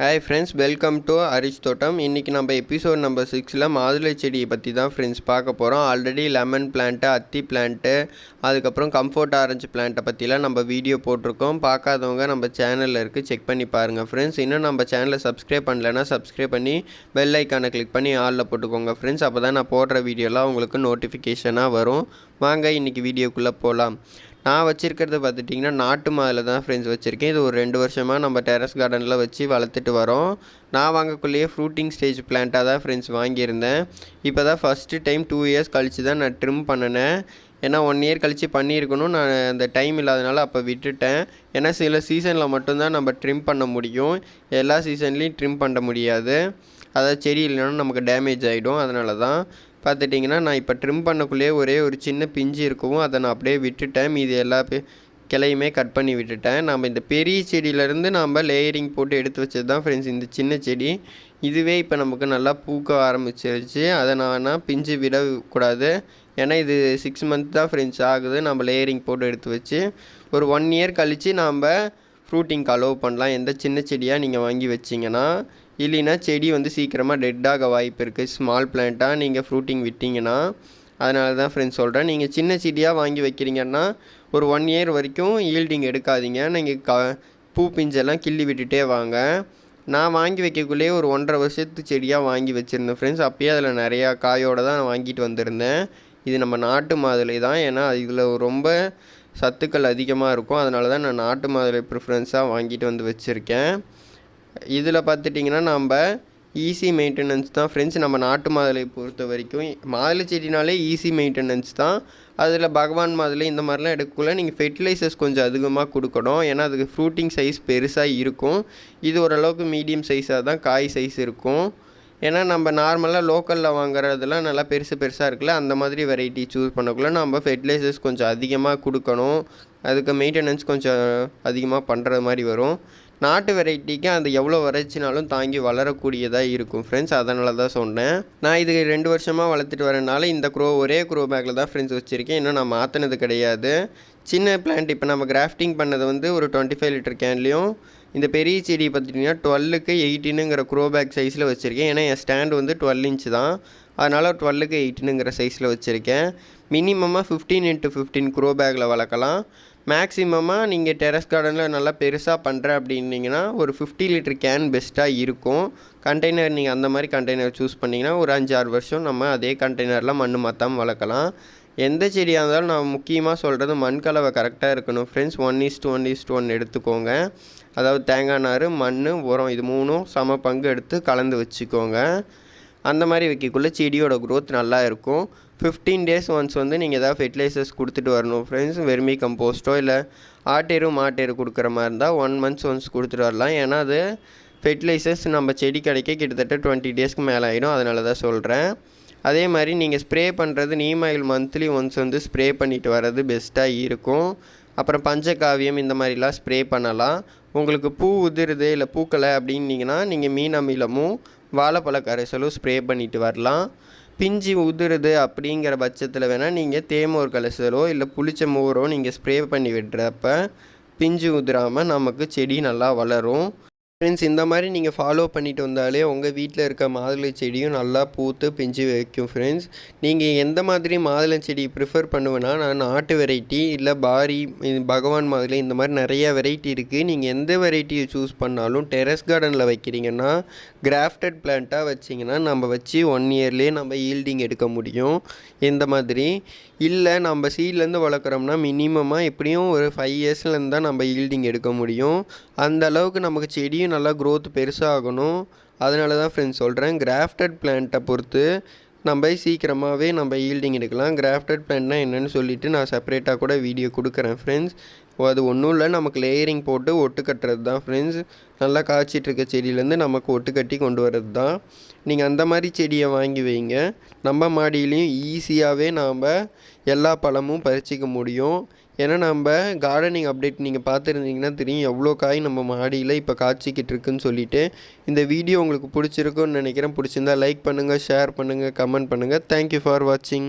Hi friends welcome to Arish தோட்டம் இன்றைக்கி நம்ம எபிசோட் நம்பர் சிக்ஸில் மாதுளை செடியை பற்றி தான் ஃப்ரெண்ட்ஸ் பார்க்க போகிறோம் ஆல்ரெடி லெமன் பிளான்ட்டு அத்தி பிளான்ட்டு அதுக்கப்புறம் கம்ஃபர்ட் ஆரஞ்சு பிளான்ட்டை பற்றிலாம் நம்ம வீடியோ போட்டிருக்கோம். பார்க்காதவங்க நம்ம சேனலில் இருக்குது செக் பண்ணி பாருங்கள் ஃப்ரெண்ட்ஸ் இன்னும் நம்ம சேனலை சப்ஸ்கிரைப் பண்ணலைன்னா சப்ஸ்கிரைப் பண்ணி பெல் ஐக்கானை கிளிக் பண்ணி ஆளில் போட்டுக்கோங்க ஃப்ரெண்ட்ஸ் அப்போ தான் நான் போடுற வீடியோலாம் உங்களுக்கு நோட்டிஃபிகேஷனாக வரும். வாங்க இன்றைக்கி வீடியோக்குள்ளே போகலாம் நான் வச்சுருக்கிறது பார்த்துட்டிங்கன்னா நாட்டு மாதுளை தான் ஃப்ரெண்ட்ஸ் வச்சுருக்கேன். இது ஒரு ரெண்டு வருஷமாக நம்ம டெரஸ் கார்டனில் வச்சு வளர்த்துட்டு வரோம். நான் வாங்கக்குள்ளேயே ஃப்ரூட்டிங் ஸ்டேஜ் பிளான்ட்டாக தான் ஃப்ரெண்ட்ஸ் வாங்கியிருந்தேன். இப்போ தான் ஃபஸ்ட்டு டைம் டூ இயர்ஸ் கழித்து தான் நான் ட்ரிம் பண்ணினேன். ஏன்னா ஒன் இயர் கழித்து பண்ணியிருக்கணும். நான் அந்த டைம் இல்லாதனால அப்போ விட்டுட்டேன். ஏன்னா சில சீசனில் மட்டும்தான் நம்ம ட்ரிம் பண்ண முடியும். எல்லா சீசன்லேயும் ட்ரிம் பண்ண முடியாது. அதாவது செடி இல்லைன்னா நமக்கு டேமேஜ் ஆகிடும் அதனால தான் பார்த்துட்டிங்கன்னா நான் இப்போ ட்ரிம் பண்ணக்குள்ளேயே ஒரே ஒரு சின்ன பிஞ்சு இருக்கவும் அதை நான் அப்படியே விட்டுட்டேன். மீதி எல்லா கிளையுமே கட் பண்ணி விட்டுட்டேன். நம்ம இந்த பெரிய செடியிலேருந்து நம்ம லேயரிங் போட்டு எடுத்து வச்சது தான் ஃப்ரெண்ட்ஸ் இந்த சின்ன செடி. இதுவே இப்போ நமக்கு நல்லா பூக்க ஆரம்பிச்சிருச்சு. அதை நான் பிஞ்சு விடக்கூடாது. ஏன்னா இது சிக்ஸ் மந்த் தான் ஃப்ரெண்ட்ஸ் ஆகுது. நம்ம லேயரிங் போட்டு எடுத்து வச்சு ஒரு ஒன் இயர் கழித்து நாம் ஃப்ரூட்டிங்க்கு அலோவ் பண்ணலாம். எந்த சின்ன செடியாக நீங்கள் வாங்கி வச்சிங்கன்னா இல்லைன்னா செடி வந்து சீக்கிரமாக டெட்டாக வாய்ப்பு இருக்குது ஸ்மால் பிளான்ட்டாக நீங்கள் ஃப்ரூட்டிங் விட்டிங்கன்னா அதனால தான் ஃப்ரெண்ட்ஸ் சொல்கிறேன் நீங்கள் சின்ன செடியாக வாங்கி வைக்கிறீங்கன்னா ஒரு ஒன் இயர் வரைக்கும் ஈல்டிங் எடுக்காதீங்க. நீங்கள் க பூ பிஞ்செல்லாம் கிள்ளி விட்டுட்டே வாங்க. நான் வாங்கி வைக்கக்குள்ளேயே ஒரு ஒன்றரை வருஷத்து செடியாக வாங்கி வச்சுருந்தேன் ஃப்ரெண்ட்ஸ் அப்போயே அதில் நிறையா காயோடு தான் நான் வாங்கிட்டு வந்திருந்தேன். இது நம்ம நாட்டு மாதுளை தான் ஏன்னா இதில் ரொம்ப சத்துக்கள் அதிகமாக இருக்கும். அதனால தான் நான் நாட்டு மாதுளை ப்ரிஃபரன்ஸாக வாங்கிட்டு வந்து வச்சுருக்கேன். இதில் பார்த்துட்டிங்கன்னா நம்ம ஈஸி மெயின்டெனன்ஸ் தான் ஃப்ரெண்ட்ஸ் நம்ம நாட்டு மாதுளை பொறுத்த வரைக்கும் மாதுளை செடினாலே ஈஸி மெயின்டெனன்ஸ் தான். அதில் பகவான் மாதுளை இந்த மாதிரிலாம் எடுக்கக்குள்ள நீங்கள் ஃபெர்டிலைசர்ஸ் கொஞ்சம் அதிகமாக கொடுக்கணும். ஏன்னா அதுக்கு ஃப்ரூட்டிங் சைஸ் பெருசாக இருக்கும். இது ஓரளவுக்கு மீடியம் சைஸாக தான் காய் சைஸ் இருக்கும். ஏன்னா நம்ம நார்மலாக லோக்கலில் வாங்குறதெல்லாம் நல்லா பெருசு பெருசாக இருக்குல்ல அந்த மாதிரி வெரைட்டி சூஸ் பண்ணக்குள்ள நம்ம ஃபெர்டிலைசர்ஸ் கொஞ்சம் அதிகமாக கொடுக்கணும். அதுக்கு மெயின்டெனன்ஸ் கொஞ்சம் அதிகமாக பண்ணுற மாதிரி வரும். நாட்டு வெரைட்டிக்கு அது எவ்வளோ வரைச்சினாலும் தாங்கி வளரக்கூடியதாக இருக்கும் ஃப்ரெண்ட்ஸ் அதனால தான் சொன்னேன். நான் இது ரெண்டு வருஷமாக வளர்த்துட்டு வரனால இந்த க்ரோ ஒரே க்ரோ பேக்கில் தான் ஃப்ரெண்ட்ஸ் வச்சுருக்கேன். இன்னும் நான் மாற்றினது கிடையாது. சின்ன பிளான்ட் இப்போ நம்ம கிராஃப்டிங் பண்ணது வந்து ஒரு டுவெண்ட்டி ஃபைவ் லிட்டர் கேன்லேயும் இந்த பெரிய செடி பார்த்துட்டிங்கன்னா டுவெல்லுக்கு எயிட்டினுங்கிற க்ரோ பேக் சைஸில் வச்சுருக்கேன். ஏன்னா என் ஸ்டாண்ட் வந்து டுவெல் இன்ச் தான். அதனால் டுவெல்லுக்கு எயிட்டினுங்கிற சைஸில் வச்சுருக்கேன். மினிமமாக ஃபிஃப்டீன் இன்ட்டு ஃபிஃப்டீன் க்ரோ பேக்கில் வளர்க்கலாம். மேக்ஸிமமாக நீங்கள் டெரஸ் கார்டனில் நல்லா பெருசாக பண்ணுற அப்படின்னீங்கன்னா ஒரு ஃபிஃப்டி லிட்டர் கேன் பெஸ்ட்டாக இருக்கும். கண்டெய்னர் நீங்கள் அந்த மாதிரி கண்டெய்னர் சூஸ் பண்ணிங்கன்னா ஒரு அஞ்சு ஆறு வருஷம் நம்ம அதே கண்டெய்னரில் மண் மாற்றாமல் வளர்க்கலாம். எந்த செடியாக இருந்தாலும் நான் முக்கியமாக சொல்கிறது மண் கலவை கரெக்டாக இருக்கணும். Friends one is to one is to one எடுத்துக்கோங்க. அதாவது தேங்காய் நார் மண் உரம் இது மூணும் சம பங்கு எடுத்து கலந்து வச்சுக்கோங்க. அந்த மாதிரி வைக்கக்குள்ள செடியோட க்ரோத் நல்லா இருக்கும். ஃபிஃப்டீன் டேஸ் ஒன்ஸ் வந்து நீங்கள் ஏதாவது ஃபெர்டிலைசர்ஸ் கொடுத்துட்டு வரணும். ஃப்ரெண்ட்ஸ் வெர்மி கம்போஸ்ட்டோ இல்லை ஆட்டேரும் மாட்டேரு கொடுக்குற மாதிரி இருந்தால் ஒன் மந்த்ஸ் ஒன்ஸ் கொடுத்துட்டு வரலாம். ஏன்னா அது ஃபெர்டிலைசர்ஸ் நம்ம செடி கிடைக்க கிட்டத்தட்ட டுவெண்ட்டி டேஸ்க்கு மேலே ஆகிடும் அதனால தான் சொல்கிறேன் அதே மாதிரி நீங்கள் ஸ்ப்ரே பண்ணுறது நீம் ஆயில் மந்த்லி ஒன்ஸ் வந்து ஸ்ப்ரே பண்ணிட்டு வர்றது பெஸ்ட்டாக இருக்கும். அப்புறம் பஞ்சகாவியம் இந்த மாதிரிலாம் ஸ்ப்ரே பண்ணலாம். உங்களுக்கு பூ உதிருது இல்லை பூக்கலை அப்படின்னீங்கன்னா நீங்கள் மீன் அமிலமும் வாழைப்பழ கரைசலும் ஸ்ப்ரே பண்ணிட்டு வரலாம். பிஞ்சு உதிருது அப்படிங்கிற பட்சத்தில் வேணால் நீங்கள் தேமோர் கரைசலோ இல்லை புளிச்ச மோரோ நீங்கள் ஸ்ப்ரே பண்ணி விடுறப்ப பிஞ்சு உதிராமல் நமக்கு செடி நல்லா வளரும். ஃப்ரெண்ட்ஸ் இந்த மாதிரி நீங்கள் ஃபாலோ பண்ணிட்டு வந்தாலே உங்கள் வீட்டில் இருக்க மாதுளை செடியும் நல்லா பூத்து பிஞ்சு வைக்கும் ஃப்ரெண்ட்ஸ் நீங்கள் எந்த மாதிரி மாதுளை செடி ப்ரிஃபர் பண்ணுவேன்னா நான் நாட்டு வெரைட்டி இல்லை பாரி இது பகவான் மாதுளை இந்த மாதிரி நிறைய வெரைட்டி இருக்குது நீங்கள் எந்த வெரைட்டியை சூஸ் பண்ணாலும் டெரஸ் கார்டனில் வைக்கிறீங்கன்னா கிராஃப்டட் பிளான்ட்டாக வச்சிங்கன்னா நம்ம வச்சு ஒன் இயர்லேயே நம்ம ஈல்டிங் எடுக்க முடியும். இந்த மாதிரி? இல்லை நம்ம சீட்லேருந்து வளர்க்குறோம்னா மினிமமாக எப்படியும் ஒரு ஃபைவ் இயர்ஸ்லேருந்து தான் நம்ம ஈல்டிங் எடுக்க முடியும். அந்த அளவுக்கு நமக்கு செடியும் நல்லா க்ரோத் பெருசாகணும். அதனால தான் ஃப்ரெண்ட்ஸ் சொல்கிறேன் கிராஃப்டட் பிளான்ட்டை பொறுத்து நம்ம சீக்கிரமாகவே நம்ம ஈல்டிங் எடுக்கலாம். கிராஃப்டட் பிளான்ட்னா என்னென்னு சொல்லிவிட்டு நான் செப்பரேட்டாக கூட வீடியோ கொடுக்குறேன் ஃப்ரெண்ட்ஸ் அது ஒன்றும் இல்லை நமக்கு லேயரிங் போட்டு ஒட்டு கட்டுறது தான் ஃப்ரெண்ட்ஸ் நல்லா காய்ச்சிட்ருக்க செடியிலேருந்து நமக்கு ஒட்டு கட்டி கொண்டு வர்றது தான் நீங்கள் அந்த மாதிரி செடியை வாங்கி வைங்க. நம்ம மாடியிலையும் ஈஸியாகவே நாம் எல்லா பழமும் பறிச்சிக்க முடியும். ஏன்னா நம்ம கார்டனிங் அப்டேட் நீங்கள் பார்த்துருந்தீங்கன்னா தெரியும் எவ்வளோ காய் நம்ம மாடியில் இப்போ காய்ச்சிக்கிட்டு இருக்குன்னு சொல்லிட்டு. இந்த வீடியோ உங்களுக்கு பிடிச்சிருக்குன்னு நினைக்கிறேன். பிடிச்சிருந்தா லைக் பண்ணுங்கள் ஷேர் பண்ணுங்கள் கமெண்ட் பண்ணுங்கள் தேங்க்யூ ஃபார் வாட்சிங்